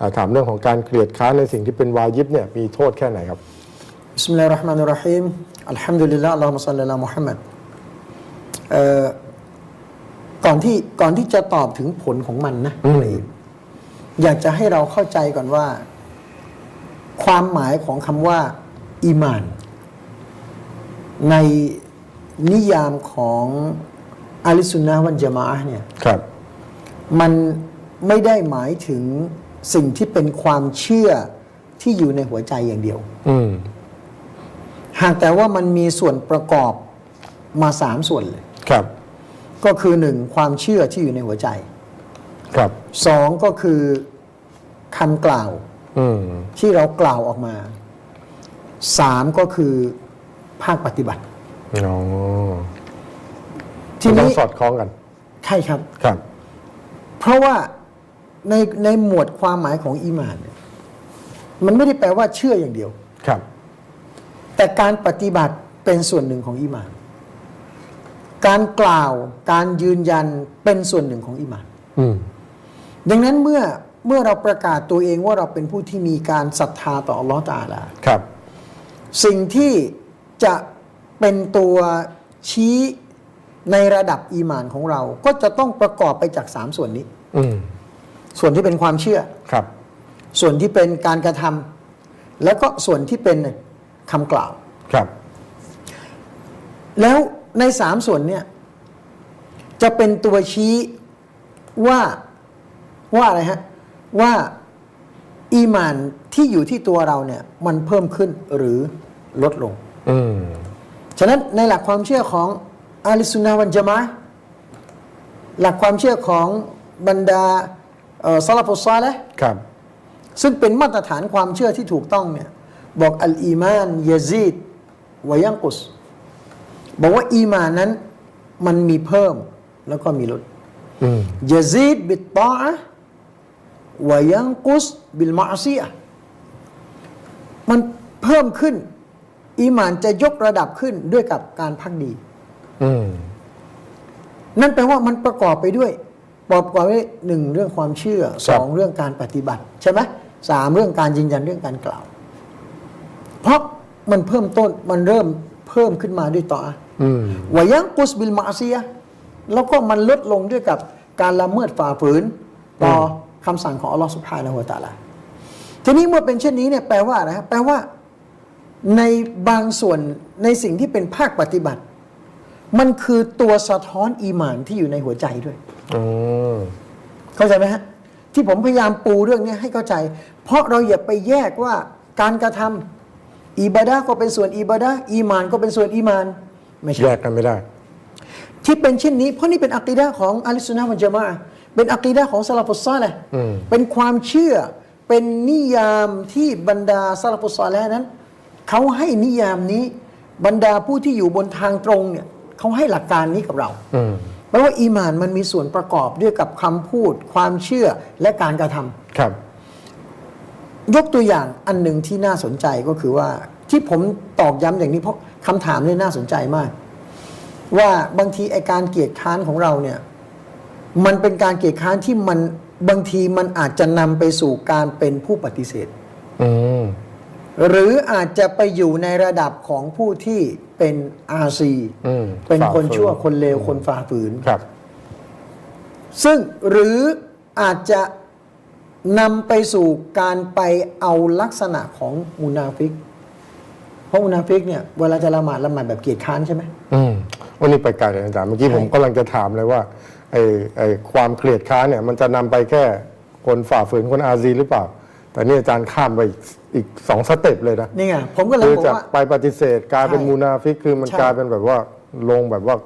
อ่าถามเรื่องของการเกลียดค้านในสิ่งที่เป็นวาญิบเนี่ยมีโทษแค่ไหนครับบิสมิลลาฮิรเราะห์มานิรเราะฮีมอัลฮัมดุลิลลาห์อัลลอฮุมะศ็อลลัลลอฮุมุฮัมมัดเอ่อก่อนที่ก่อนที่จะตอบถึงผลของมันนะอืมอยากจะให้เราเข้าใจก่อนว่า ความหมายของคำว่าอีมาน ในนิยามของอาลิสุนนะฮ์วันจามะอะห์เนี่ยครับมันไม่ได้หมายถึง สิ่งที่เป็นความเชื่อที่อยู่ในหัวใจอย่างเดียว อืมหากแต่ว่ามันมีส่วนประกอบมาสามส่วนเลย ครับ ก็คือหนึ่งความเชื่อที่อยู่ในหัวใจครับสองก็คือคำกล่าว อืมที่เรากล่าวออกมาสามก็คือภาคปฏิบัติ อ๋อทีมันต้อนี้งสอดคล้องกัน ใช่ครับ ครับ เพราะว่า ในในหมวดความหมายของอีหมานเนี่ยมันไม่ได้แปลว่าเชื่ออย่างเดียว ครับ แต่การปฏิบัติเป็นส่วนหนึ่งของอีหมาน การกล่าวการยืนยันเป็นส่วนหนึ่งของอีหมาน อืม ดังนั้นเมื่อเมื่อเราประกาศตัวเองว่าเราเป็นผู้ที่มีการศรัทธาต่ออัลลอฮฺตะอาลา ครับ สิ่งที่จะเป็นตัวชี้ในระดับอีหมานของเรา ก็จะต้องประกอบไปจากสามส่วนนี้ อืม ส่วนที่เป็นความเชื่อ ครับ ส่วนที่เป็นการกระทำแล้วก็ส่วนที่เป็นคำกล่าว ครับ แล้วในสามส่วนเนี่ยจะเป็นตัวชี้ว่าว่าอะไรฮะ ว่าอีหมานที่อยู่ที่ตัวเราเนี่ย มันเพิ่มขึ้นหรือลดลง อืมฉะนั้นในหลักความเชื่อของอาลิสุนนะห์วันจามะห์หลักความเชื่อของบรรดาเอ่อ ซาลาฟุสซาละห์ครับ ซึ่งเป็นมาตรฐานความเชื่อที่ถูกต้องเนี่ยบอกอัลอีมานยาซีดวายังกุส บอกว่าอีมานนั้นมันมีเพิ่มแล้วก็มีลดอืมยาซีดบิตตาอะห์วายังกุสบิลมาอซียะห์มันเพิ่มขึ้น อีมานจะยกระดับขึ้นด้วยกับการพักดีอืมนั่นแปลว่ามันประกอบไปด้วย ประกอบไปด้วยหนึ่งเรื่องความเชื่อคสรับองเรื่องการปฏิบัติ ใช่ไหมสามเรื่องการยืนยันเรื่องการกล่าว เพราะมันเพิ่มต้นมันเริ่มเพิ่มขึ้นมาด้วยต่ออะห์อืมวายังกุสบิลมาอาซียะห์แล้วก็มันลดลงด้วยกับการละเมิดฝ่าฝืนต่ออคำสั่งของอัลลอฮฺสุบฮานะฮูวะตะอาลาทีนี้เมื่อเป็นเช่นนี้เนี่ยแปลว่าอะไรครับแปลว่าในบางส่วนในสิ่งที่เป็นภาคปฏิบัติ มันคือตัวสะท้อนอีหมานที่อยู่ในหัวใจด้วย อืมเข้าใจไหมฮะ ที่ผมพยายามปูเรื่องนี้ให้เข้าใจ เพราะเราอย่าไปแยกว่าการกระทำอิบาดะห์ก็เป็นส่วนอิบาดะห์อีหมานก็เป็นส่วนอีหมาน ไม่แยใช่กกันไม่ได้ ที่เป็นเช่นนี้ เพราะนี่เป็นอักีดะห์ของอะลิสซุนนะฮ์วัลญะมาอะห์เป็นอักีดะห์ของซาลาฟุสซอลห์อืมเป็นความเชื่อเป็นนิยามที่บรรดาซาลาฟุสซอลห์นั้นเขาให้นิยามนี้บรรดาผู้ที่อยู่บนทางตรงเนี่ยเขาให้หลักการนี้กับเราอืม แปลว่าอีหมานมันมีส่วนประกอบด้วยกับคำพูด ความเชื่อและการกระทำครับ ยกตัวอย่างอันหนึ่งที่น่าสนใจก็คือว่าที่ผมตอกย้ำอย่างนี้เพราะคำถามเนี่ยน่าสนใจมาก ว่าบางทีไอการเกียดค้านของเราเนี่ย มันเป็นการเกียดค้านที่มันบางทีมันอาจจะนำไปสู่การเป็นผู้ปฏิเสธ อืม หรืออาจจะไปอยู่ในระดับของผู้ที่เป็นอาซีอืมเป็นคนฝ่าฝืนชั่วคนเลวคนฝ่าฝืนครับ ซึ่งหรืออาจจะนำไปสู่การไปเอาลักษณะของมุนาฟิก เพราะมุนาฟิกเนี่ยเวลาจะละหมาดละหมาดแบบเกียรติค้านใช่ไหมอืมวันนี้ไปไกลเลยอาจารย์เมื่อกี้ใช่ผมกำลังจะถามเลยว่าไอ้ไอ้ความเกลียดค้านเนี่ย มันจะนำไปแค่คนฝ่าฝืนคนอาซีหรือเปล่า แต่นี่อาจารย์ข้ามไป อีกอีกสองสเต็ปเลยนะนี่ไงผมก็เลยคือบอกจากว่า ไปปฏิเสธกลายเป็นใช่มูนาฟิกคือมันใช่ กลายเป็นแบบว่าลงแบบว่า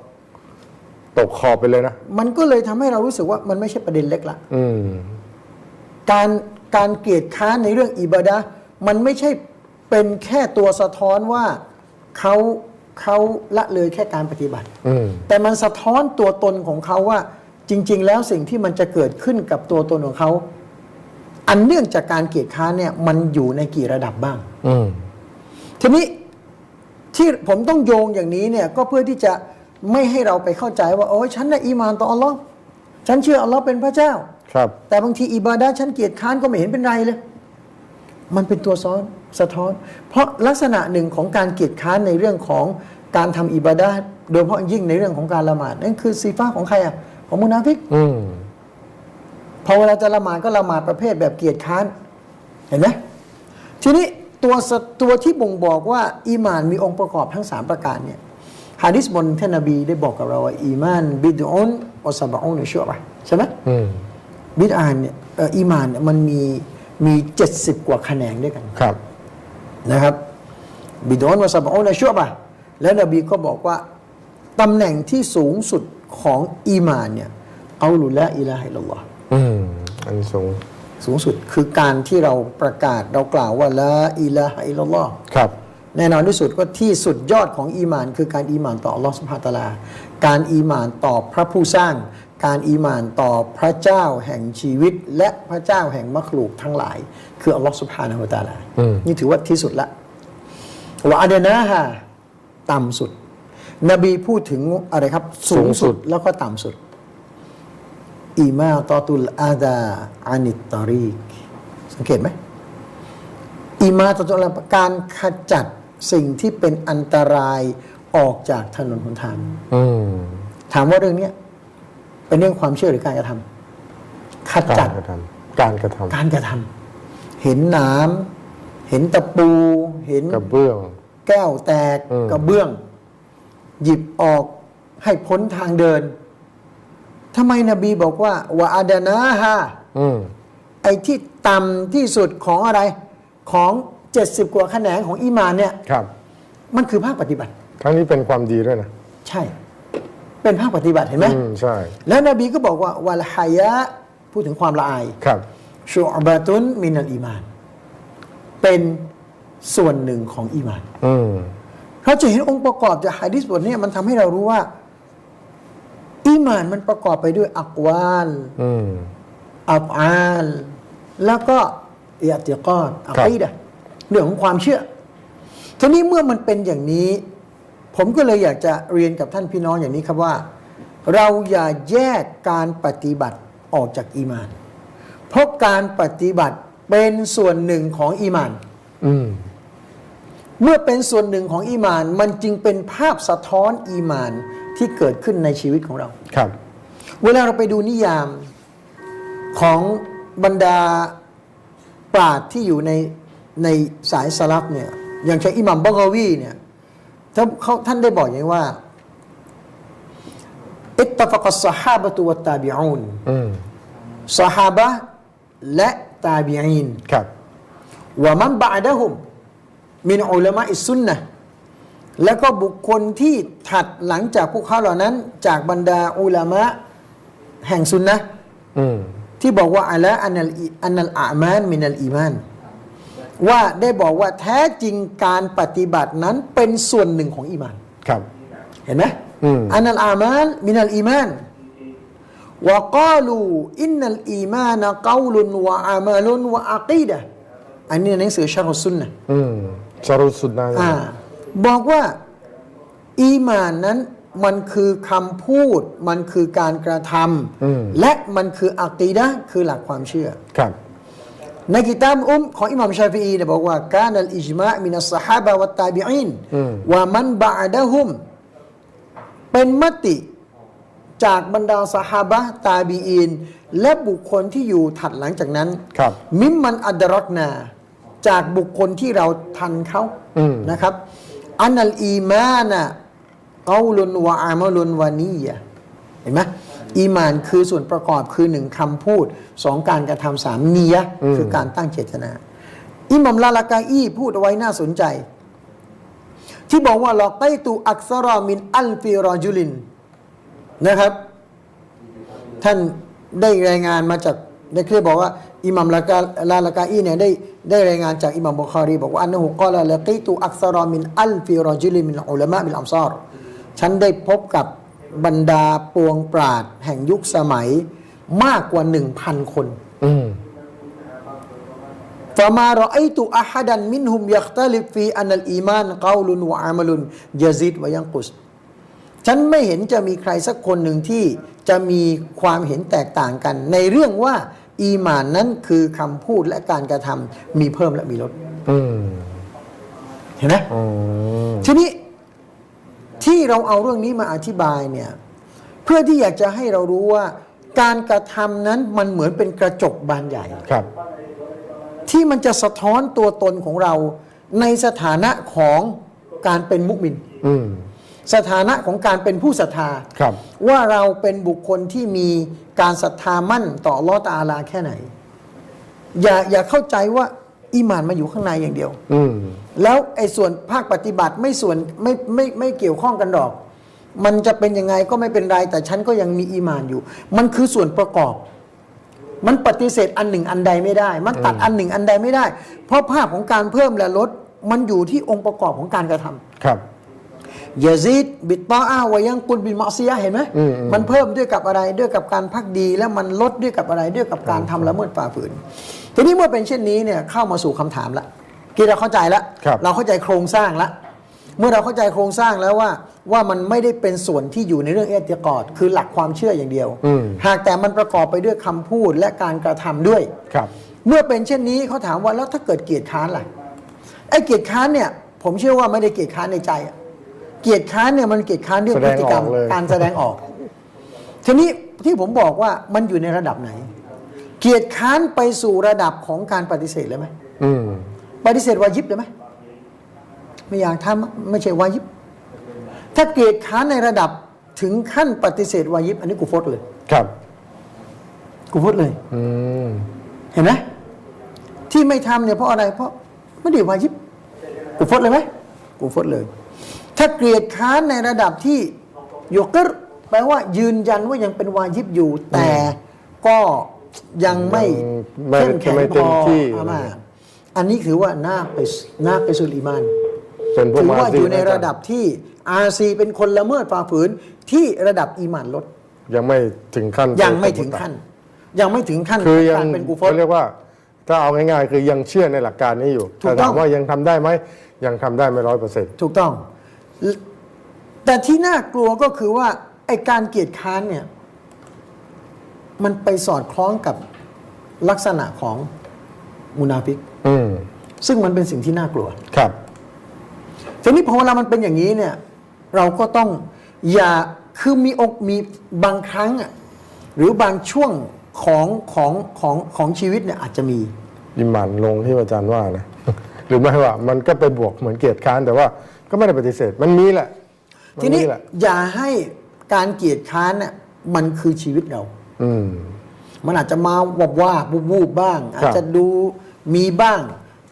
ตกขอบไปเลยนะมันก็เลยทำให้เรารู้สึกว่ามันไม่ใช่ประเด็นเล็กละ อืม การการเกียรติค้านในเรื่องอิบาดะห์มันไม่ใช่เป็นแค่ตัวสะท้อนว่าเขาเขาละเลยแค่การปฏิบัติ อืม แต่มันสะท้อนตัวตนของเขาว่าจริง ๆ แล้วสิ่งที่มันจะเกิดขึ้นกับตัวตนของเขา อันเนื่องจากการเกียรติค้านเนี่ยมันอยู่ในกี่ระดับบ้าง อืมทีนี้ที่ผมต้องโยงอย่างนี้เนี่ยก็เพื่อที่จะไม่ให้เราไปเข้าใจว่าโอ้ยฉันน่ะอีมานต่ออัลลอฮ์ฉันเชื่ออัลลอฮ์เป็นพระเจ้า ครับ แต่บางทีอิบาดะห์ฉันเกียจค้านก็ไม่เห็นเป็นไรเลย มันเป็นตัวซ้อนสะท้อน เพราะลักษณะหนึ่งของการเกียจค้านในเรื่องของการทำอิบาดะห์โดยเฉพาะยิ่งในเรื่องของการละหมาดนั่นคือซีฟ้าของใครอะของมุนาฟิก อืม พอเวลาจะละหมาดก็ละหมาดประเภทแบบเกียรติค้าน เห็นไหมทีนี้ตัวสตัวที่บ่งบอกว่าอีหมานมีองค์ประกอบทั้ง 3 ประการเนี่ยฮะดิษบนท่านนบีได้บอกกับเราว่าอีมานบิดอุนอัสบะอุนชั่วปะใช่ไหมอืมบิดอานเนี่ยเอ่ออีมานเนี่ยมันมีมีเจ็ดสิบกว่าแขนงด้วยกันครับนะครับบิดอนวาซาบะอุนชั่วปะแล้วนบีก็บอกว่าตำแหน่งที่สูงสุดของอีมานเนี่ยเอาลุละอิลาฮิลลอฮ์ อืมอันสูงสูงสุดคือการที่เราประกาศเรากล่าวว่าละอิลาฮะอิลลัลลอฮ์ครับ แน่นอนที่สุดก็ที่สุดยอดของอีหมาน คือการอีหมานต่ออัลลอฮ์สุบฮานะฮูวะตะอาลา การอีหมานต่อพระผู้สร้าง การอีหมานต่อพระเจ้าแห่งชีวิต และพระเจ้าแห่งมักลูกทั้งหลาย คืออัลลอฮ์สุบฮานะฮูวะตะอาลาอืมนี่ถือว่าที่สุดละวะอาดนะฮะต่ำสุด นบีพูดถึงอะไรครับ สูงสุดแล้วก็ต่ำสุด อีมาตอตุลอาดาอานิตตารีกสังเกตไหมอีมาตอตุลอาการขจัดสิ่งที่เป็นอันตรายออกจากถนนหนทางอืมถามว่าเรื่องเนี้ยเป็นเรื่องความเชื่อหรือการกระทำขกาจัรดกระทำการกระทการกระทำเห็นหน้ำเห็นตะปู เห็นำกระเบื้อง แก้วแตกอืมกระเบื้อง หยิบออกให้พ้นทางเดิน ทำไมนบีบอกว่าวะอาดานะฮะอืมไอ้ที่ต่ำที่สุดของอะไรของเจ็ดสิบกว่าแขนงของอีมานเนี่ย ครับ มันคือภาคปฏิบัติ ครั้งนี้เป็นความดีด้วยนะใช่ เป็นภาคปฏิบัติเห็นไหมอืมใช่แล้วนบีก็บอกว่าวัลฮายะพูดถึงความละอายครับ ชูอบะตุนมินัลอีมาน เป็นส่วนหนึ่งของอีมาน อืม เราจะเห็นองค์ประกอบจากฮะดิษบทเนี้มันทำให้เรารู้ว่า อีมานมันประกอบไปด้วยอักวาลอืมอัฟอาลแล้วก็อิยติกอดอัครับกีดะห์เรื่องของความเชื่อ ทีนี้เมื่อมันเป็นอย่างนี้ ผมก็เลยอยากจะเรียนกับท่านพี่น้องอย่างนี้ครับว่า เราอย่าแยกการปฏิบัติออกจากอีมาน เพราะการปฏิบัติเป็นส่วนหนึ่งของอีมานอืมเมื่อเป็นส่วนหนึ่งของอีมาน มันจึงเป็นภาพสะท้อนอีมาน ที่เกิดขึ้นในชีวิตของเรา ครับ เวลาเราไปดูนิยามของบรรดาปราดที่อยู่ในในสายสลับเนี่ย อย่างเช่นอิหมัมบากาวีเนี่ยท่านเขาท่านได้บอกอย่างนี้ว่าอิตตฟักัสซะฮาบะตุวัตตาบิอูนอืมซะฮาบะและตาบิอีนครับว่ามันบาดะฮุมมินอุลามะอิสซุนนะห์ แล้วก็บุคคลที่ถัดหลังจากพวกเขาเหล่านั้น จากบรรดาอุลามะแห่งซุนนะห์อืมที่บอกว่าอะละอันนัลอิอันนัลอามานมินัลอีมานว่าได้บอกว่าแท้จริงการปฏิบัตินั้นเป็นส่วนหนึ่งของอีมาน ครับ เห็นไหมอืมอันนัลอามานมินัลอีมานวะกาลูอินนัลอีมานกาลุนวะอามาลุนวะอากีดะห์อันนี้ในหนังสือชารุซุนนะห์อืมชารุสุดนะอ่า บอกว่าอีหมานนั้นมันคือคำพูด มันคือการกระทอืมำและมันคืออักีดะห์คือหลักความเชื่อครับในกิตามอุมของอิหม่ามชาฟีอีเนี่ยบอกว่าการนัลอิจมามินัสซะฮาบะวัตตาบิอินอืมว่ามันบาดะฮุม เป็นมติจากบรรดาสหาบะห์ตาบีอินและบุคคลที่อยู่ถัดหลังจากนั้นครับมิมมันอัดรักนา จากบุคคลที่เราทันเขาอืมนะครับ อันนัลอีมานะเกาลุนวะอามะลุนวานียะเห็นไหมอีมานคือส่วนประกอบคือหนึ่งคำพูดสองการกระทำสามเนียะอืมคือการตั้งเจตนา อิหมัมลาลากาอีพูดเอาไว้น่าสนใจ ที่บอกว่าลอไกตูอักษรอมินอัลฟิรอจุลินนะครับ ท่านได้รายงานมาจาก ได้เคลียบอกว่าอิหมัมละกาลาละกาอีเนี่ยได้ได้รายงานจากอิหมัมบุคารีบอกว่าอันนหุกอลาละกีตูอักซารอมินอัลฟิรอจิลิมินอุลามะมินอัมซอรฉันได้พบกับบรรดาปวงปราดแห่งยุคสมัยมากกว่าหนึ่งพันคนฟามารอไอตุอาฮัดันมินฮุมยักตลิฟีอันัลอีมานกาลุนวะอามลุนยาซิดวะยังกุสฉันไม่เห็นจะมีใครสักคนหนึ่งที่จะมีความเห็นแตกต่างกัน ในเรื่องว่า อีหมานนั้นคือคำพูดและการกระทำมีเพิ่มและมีลดอืมเห็นไหมอืมทีนี้ที่เราเอาเรื่องนี้มาอธิบายเนี่ย เพื่อที่อยากจะให้เรารู้ว่า การกระทำนั้นมันเหมือนเป็นกระจกบานใหญ่ ครับ ที่มันจะสะท้อนตัวตนของเราในสถานะของการเป็นมุมิน อืม สถานะของการเป็นผู้ศรัทธาครับว่าเราเป็นบุคคลที่มีการศรัทธามั่นต่ออัลลอฮ์ตาอาลาแค่ไหน อย่าอย่าเข้าใจว่าอีหมานมาอยู่ข้างในอย่างเดียว อืมแล้วไอ้ส่วนภาคปฏิบัติไม่ส่วนไม่ไม่ไม่เกี่ยวข้องกันหรอก มันจะเป็นยังไงก็ไม่เป็นไร แต่ฉันก็ยังมีอีหมานอยู่ มันคือส่วนประกอบ มันปฏิเสธอันหนึ่งอันใดไม่ได้ มันตัดอันหนึ่งอันใดไม่ได้ เพราะภาพของการเพิ่มและลดมันอยู่ที่องค์ประกอบของการกระทำ ครับ ยาซีดบิตตาอาวายังกุลบินมอซียะห์เห็นไหมอืมอืมมันเพิ่มด้วยกับอะไรด้วยกับการพักดี แล้วมันลดด้วยกับอะไรด้วยกับการทำละเมิดฝ่าฝืน ทีนี้เมื่อเป็นเช่นนี้เนี่ยเข้ามาสู่คำถามละกี่เราเข้าใจแล้วครับเราเข้าใจโครงสร้างละเมื่อเราเข้าใจโครงสร้างแล้วว่าว่ามันไม่ได้เป็นส่วนที่อยู่ในเรื่องเอติกอดคือหลักความเชื่ออย่างเดียวอืมหากแต่มันประกอบไปด้วยคำพูดและการกระทำด้วยครับ เมื่อเป็นเช่นนี้เขาถามว่าแล้วถ้าเกิดเกียรติค้านล่ะไอ้เกียรติค้านเนี่ยผมเชื่อว่าไม่ได้เกียรติค้านในใจอะ เกียรติค้านเนี่ยมันเกียรติค้านเรื่องพฤติกรรมแสดงออกเลย การแสดงออก ทีนี้ที่ผมบอกว่ามันอยู่ในระดับไหน เกียรติค้านไปสู่ระดับของการปฏิเสธเลยไหมอืมปฏิเสธวายิบเลยไหมไม่อยากทำไม่ใช่วายิบ ถ้าเกียรติค้านในระดับถึงขั้นปฏิเสธวายิบ อันนี้กูฟดเลย ครับกูฟดเลย อืมเห็นไหมที่ไม่ทำเนี่ยเพราะอะไรเพราะไม่ได้วายิบกูฟดเลยไหมกูฟดเลย ถ้าเกลียดค้านในระดับที่ยกเกรแปลว่ายืนยันว่ายังเป็นวายิบอยู่ แต่ก็ยังไม่ไม่เข้มแข็งไม่พเต็อมที่อามาอันนี้ถือว่าน่าไปน่าไปสุลอีมานเป็นพวกถือมาว่าซีอยู่ในอาจาระดับที่อาซีเป็นคนละเมิดฝ่าฝืนที่ระดับอีหมานลด ยังไม่ถึงขั้น ยังไม่ถึงขั้น ยังไม่ถึงขั้นคือยังการเป็นกูฟอเขาเรียกว่า ถ้าเอาง่ายๆ คือยังเชื่อในหลักการนี้อยู่ถูกแต่ต้ถาองมว่ายังทำได้ไหมยังทำได้ไม่ร้อยเปอร์เซ็นต์ถูกต้อง แต่ที่น่ากลัวก็คือว่าไอการเกียรติค้านเนี่ยมันไปสอดคล้องกับลักษณะของมุนาฟิกอืมซึ่งมันเป็นสิ่งที่น่ากลัว ครับทีนี้พอเวลามันเป็นอย่างนี้เนี่ย เราก็ต้องอย่าคือมีอกมีบางครั้งอะหรือบางช่วงของของของของชีวิตเนี่ยอาจจะมีอิหมันลงที่อาจารย์ว่านะ หรือไม่ว่า มันก็ไปบวกเหมือนเกียรติค้านแต่ว่า ก็ไม่ได้ปฏิเสธมันมีแหละมัทีนี้มีแหละอย่าให้การเกียรติค้านเนี่ยมันคือชีวิตเรา อืม มันอาจจะมาวับว่าบวูบๆบ้างครับอาจจะดูมีบ้าง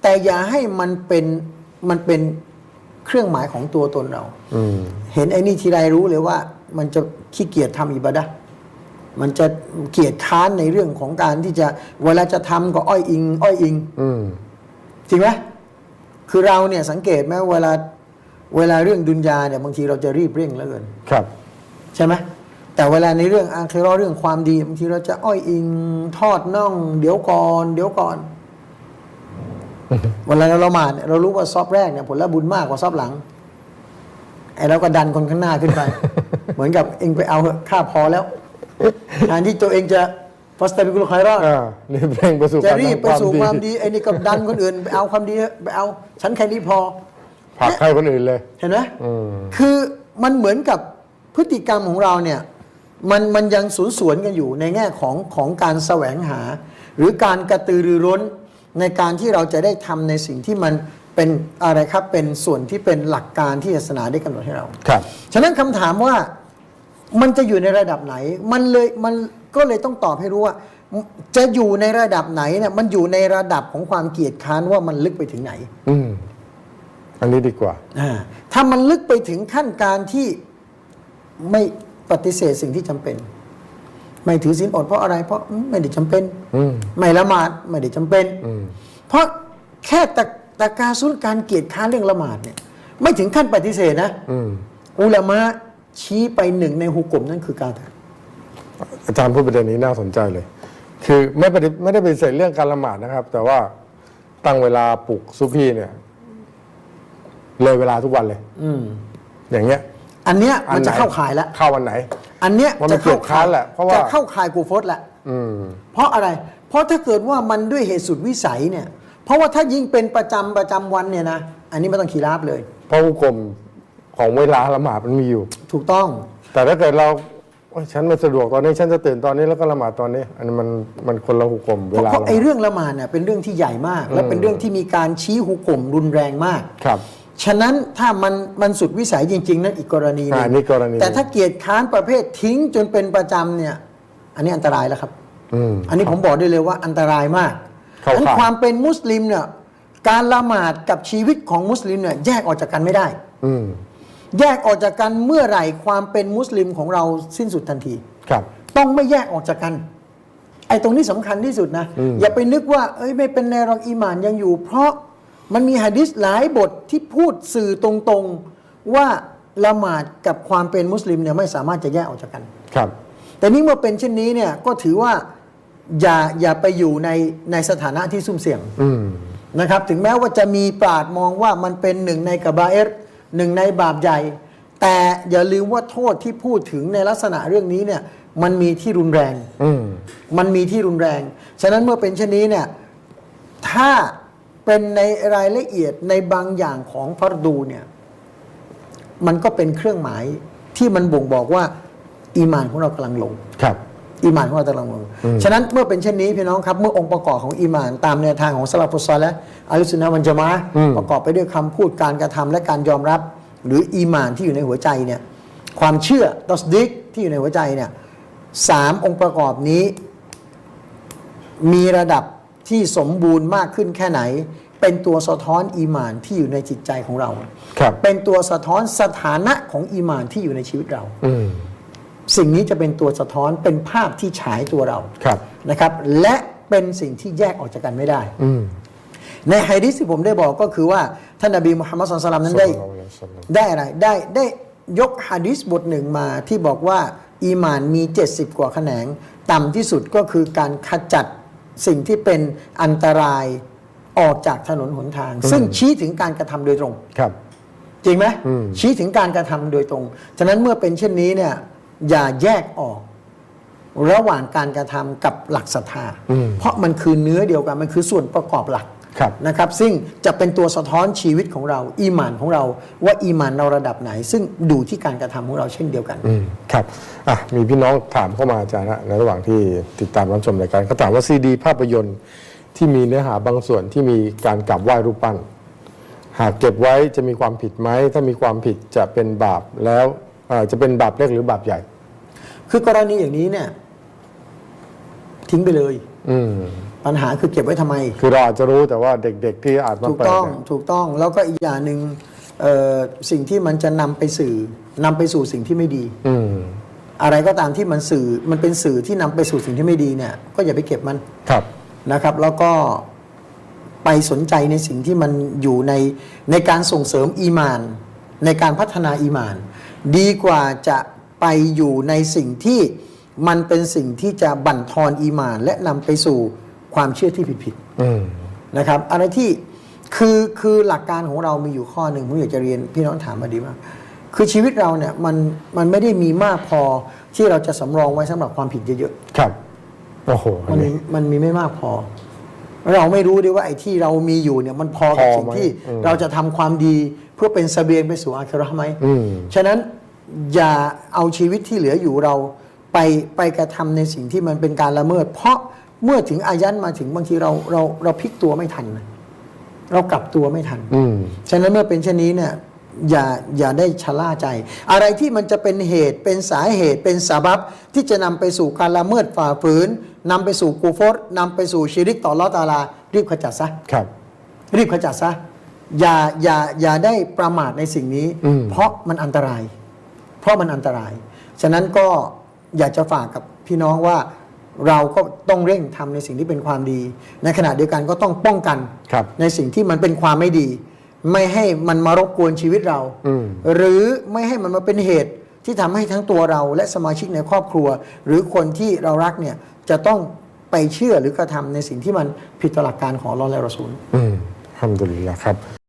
แต่อย่าให้มันเป็นมันเป็นเครื่องหมายของตัวตนเรา อืม เห็นไอ้นี่ทีไรรู้เลยว่า มันจะขี้เกียจทำอิบาดะห์มันจะเกียจค้านในเรื่องของการที่จะเวลาจะทำก็อ้อยอิง อ้อยอิง อืม จริงไหมคือเราเนี่ยสังเกตไหมเวลา เวลาเรื่องดุนยาเนี่ยบางทีเราจะรีบเร่งเหลือเกินครับ ใช่ไหมแต่เวลาในเรื่องอาเคโรอเรื่องความดีบางทีเราจะอ้อยอิงทอดน่อง เดี๋ยวก่อน เดี๋ยวก่อน เวลาเราละหมาดเนี่ยเรารู้ว่าซอบแรกเนี่ยผลละบุญมากกว่าซอบหลังไอ้เราก็ดันคนข้างหน้าขึ้นไป เหมือนกับเองไปเอาเถอะข้าพอแล้วงานที่ตัวเองจะฟัสตาบิกุลคอยรอดอ่ารีบเร่งไปสู่จะการรีบทำไปสู่ความดีไอ้นี่ก็ดันคนอื่นไปเอาความดีเถอะไปเอา ฉันแค่นี้พอ ผลักให้คนอื่นเลย เห็นไหมอืมคือมันเหมือนกับพฤติกรรมของเราเนี่ยมันมันยังสวนสวนกันอยู่ในแง่ของของการแสวงหา หรือการกระตือรือร้นในการที่เราจะได้ทำในสิ่งที่มันเป็นอะไรครับเป็นส่วนที่เป็นหลักการที่ศาสนาได้กำหนดให้เราครับฉะนั้นคำถามว่ามันจะอยู่ในระดับไหน มันเลยมันก็เลยต้องตอบให้รู้ว่า จะอยู่ในระดับไหนเนี่ยมันอยู่ในระดับของความเกลียดค้านว่ามันลึกไปถึงไหน อืม อันนี้ดีกว่าอ่า ถ้ามันลึกไปถึงขั้นการที่ไม่ปฏิเสธสิ่งที่จำเป็น ไม่ถือศีลอดเพราะอะไร เพราะอืมไม่ได้จำเป็นอืมไม่ละหมาดไม่ได้จำเป็นอืมเพราะแค่ตะตะกาสุนการเกียรติค้านเรื่องละหมาดเนี่ย ไม่ถึงขั้นปฏิเสธนะอืมอุลามะชี้ไปหนึ่งในหุกกลมนั่นคือการอาจารย์พูดประเด็นนี้น่าสนใจเลย คือไม่ปฏิไม่ได้ปฏิเสธเรื่องการละหมาดนะครับ แต่ว่าตั้งเวลาปลุกซุพี่เนี่ย เลยเวลาทุกวันเลย อืมอย่างเงี้ย อันเนี้ยอัมันไหจะเข้าข่ายแล้ว เข้าอันไหน อันเนี้ยว่ามันจะเข้าเกียรติค้านแหละเพราะว่าจะเข้าข่ายกูฟรแหละอืมเพราะอะไร เพราะถ้าเกิดว่ามันด้วยเหตุสุดวิสัยเนี่ย เพราะว่าถ้ายิ่งเป็นประจำประจำวันเนี่ยนะอันนี้ไม่ต้องขีราบเลย เพราะหุกลมของเวลาละหมาดมันมีอยู่ ถูกต้อง แต่ถ้าเกิดเราโอ๊ยฉันไม่สะดวกตอนนี้ฉันจะตื่นตอนนี้แล้วก็ละหมาดตอนนี้ อันนี้มันมันคนละหุกลมเพเวราะลาเพราะละหไอ้มาดเรื่องละหมาดเนี่ยเป็นเรื่องที่ใหญ่มาก และเป็นเรื่องที่มีการชี้หุกกลมรุนแรงมากครับ ฉะนั้นถ้ามันมันสุดวิสัยจริง ๆ นั่นอีกกรณีหนึอ่างนี่กรณีแต่ถ้าเกียรติค้านประเภททิ้งจนเป็นประจำเนี่ย อันนี้อันตรายแล้วครับ อืม อันนี้ผมบอกได้เลยว่าอันตรายมากเข้าข่ายนั้นความเป็นมุสลิมเนี่ยการละหมาดกับชีวิตของมุสลิมเนี่ยแยกออกจากกันไม่ได้ อืมแยกออกจากกันเมื่อไหร่ความเป็นมุสลิมของเราสิ้นสุดทันที ครับ ต้องไม่แยกออกจากกัน ไอ้ตรงนี้สำคัญที่สุดนะ อืมอย่าไปนึกว่า เอ้ยไม่เป็นแนวรอกอีหมานยังอยู่ เพราะ มันมีหะดิษหลายบทที่พูดสื่อตรงๆว่าละหมาดกับความเป็นมุสลิมเนี่ยไม่สามารถจะแยกออกจากกัน ครับ แต่นี่เมื่อเป็นเช่นนี้เนี่ยก็ถือว่าอย่าอย่าไปอยู่ในในสถานะที่ซุ่มเสี่ยงอืม นะครับ ถึงแม้ว่าจะมีปราดมองว่ามันเป็นหนึ่งในกบาเอรหนึ่งในบาปใหญ่ แต่อย่าลืมว่าโทษที่พูดถึงในลักษณะเรื่องนี้เนี่ยมันมีที่รุนแรง อืม มันมีที่รุนแรง ฉะนั้นเมื่อเป็นเช่นนี้เนี่ย ถ้า เป็นในรายละเอียดในบางอย่างของฟารดูเนี่ยมันก็เป็นเครื่องหมายที่มันบ่งบอกว่า อีหมานของเรากำลังลง ครับ อีหมานของเรากำลังลงอืมฉะนั้นเมื่อเป็นเช่นนี้พี่น้องครับ เมื่อองค์ประกอบของอีหมานตามแนวทางของสลาฟุตซอลและอัลลอฮฺสุนนะวันจะมาอะห์ประกอบไปด้วยคำพูดการกระทำและการยอมรับ หรืออีหมานที่อยู่ในหัวใจเนี่ยความเชื่อตอสดิกที่อยู่ในหัวใจเนี่ยสามองค์ประกอบนี้ มีระดับ ที่สมบูรณ์มากขึ้นแค่ไหน เป็นตัวสะท้อนอีหมานที่อยู่ในจิตใจของเรา ครับเป็นตัวสะท้อนสถานะของอีหมานที่อยู่ในชีวิตเรา อืมสิ่งนี้จะเป็นตัวสะท้อนเป็นภาพที่ฉายตัวเราครับ นะครับ และเป็นสิ่งที่แยกออกจากกันไม่ได้ อืม ในไฮดิสที่ผมได้บอกก็คือว่าท่านนบีมุฮัมมัดสุลตัลลัมนั้นได้ ศ็อลลัลลอฮุอะลัยฮิวะซัลลัม ได้อะไรได้ได้ยกฮะดิษบทหนึ่งมาที่บอกว่า อีหมานมี 70 กว่าแขนง ต่ำที่สุดก็คือการขจัด สิ่งที่เป็นอันตรายออกจากถนนหนทาง ซึ่งชี้ถึงการกระทำโดยตรง ครับ จริงไหมอืมชี้ถึงการกระทำโดยตรง ฉะนั้นเมื่อเป็นเช่นนี้เนี่ยอย่าแยกออก ระหว่างการกระทำกับหลักศรัทธาอืมเพราะมันคือเนื้อเดียวกันมันคือส่วนประกอบหลักครับ นะครับซึ่งจะเป็นตัวสะท้อนชีวิตของเราอีหมานของเราว่าอีหมานเราระดับไหน ซึ่งดูที่การกระทำของเราเช่นเดียวกันอืมครับอะมีพี่น้องถามเข้ามาอาจารย์ฮะในระหว่างที่ติดตามรับชมรายการเขาถามว่าซีดีภาพยนตร์ที่มีเนื้อหาบางส่วนที่มีการกลับไหว้รูปปั้น หากเก็บไว้จะมีความผิดไหมถ้ามีความผิดจะเป็นบาปแล้วเอ่อจะเป็นบาปเล็กหรือบาปใหญ่ คือกรณีอย่างนี้เนี่ยทิ้งไปเลยอืม ปัญหาคือเก็บไว้ทำไม คือเราอาจจะรู้แต่ว่าเด็กๆที่อาจมาถูกเปิดต้องเนี่ยถูกต้องแล้วก็อีกอย่างหนึ่งเอ่อสิ่งที่มันจะนำไปสื่อนำไปสู่สิ่งที่ไม่ดีอืมอะไรก็ตามที่มันสื่อมันเป็นสื่อที่นำไปสู่สิ่งที่ไม่ดีเนี่ย ก็อย่าไปเก็บมันครับนะครับ แล้วก็ไปสนใจในสิ่งที่มันอยู่ในในการส่งเสริมอีมาน ในการพัฒนาอีมาน ดีกว่าจะไปอยู่ในสิ่งที่ มันเป็นสิ่งที่จะบั่นทอนอีมาน และนำไปสู่ความเชื่อที่ผิดๆอืมนะครับอะไรที่คือคือหลักการของเรามีอยู่ข้อหนึ่งผมอยากจะเรียนพี่น้องถามมาดีมากคือชีวิตเราเนี่ยมันมันไม่ได้มีมากพอที่เราจะสำรองไว้สำหรับความผิดเยอะครับโอ้โหๆอัมันนมีนี้มันมีไม่มากพอ เราไม่รู้ด้วยว่าไอ้ที่เรามีอยู่เนี่ยมันพอกับพอสิ่งไหมที่อืมเราจะทำความดีเพื่อเป็นเสบียงไปสู่อาคิเราะห์ไหมอืมฉะนั้นอย่าเอาชีวิตที่เหลืออยู่เรา ไปไปกระทำในสิ่งที่มันเป็นการละเมิด เพราะเมื่อถึงอายันมาถึงบางทีเราเราเราพลิกตัวไม่ทันนะเรากลับตัวไม่ทันอืมฉะนั้นเมื่อเป็นเช่นนี้เนี่ยอย่าอย่าได้ชะล่าใจ อะไรที่มันจะเป็นเหตุเป็นสาเหตุเป็นสาบับที่จะนำไปสู่การละเมิดฝ่าฝืนนำไปสู่กูฟรนำไปสู่ชิริกต่อลอตาลา รีบขจัดซะครับ รีบขจัดซะอย่าอย่าอย่าได้ประมาทในสิ่งนี้อืมเพราะมันอันตราย เพราะมันอันตราย ฉะนั้นก็ อยากจะฝากกับพี่น้องว่าเราก็ต้องเร่งทำในสิ่งที่เป็นความดี ในขณะเดียวกันก็ต้องป้องกันครับในสิ่งที่มันเป็นความไม่ดี ไม่ให้มันมารบกวนชีวิตเราอืมหรือไม่ให้มันมาเป็นเหตุที่ทำให้ทั้งตัวเราและสมาชิกในครอบครัว หรือคนที่เรารักเนี่ยจะต้องไปเชื่อหรือกระทำในสิ่งที่มันผิดต่อหลักการของอัลลอฮ์และรอซูลอืมทำดุลิลละครับ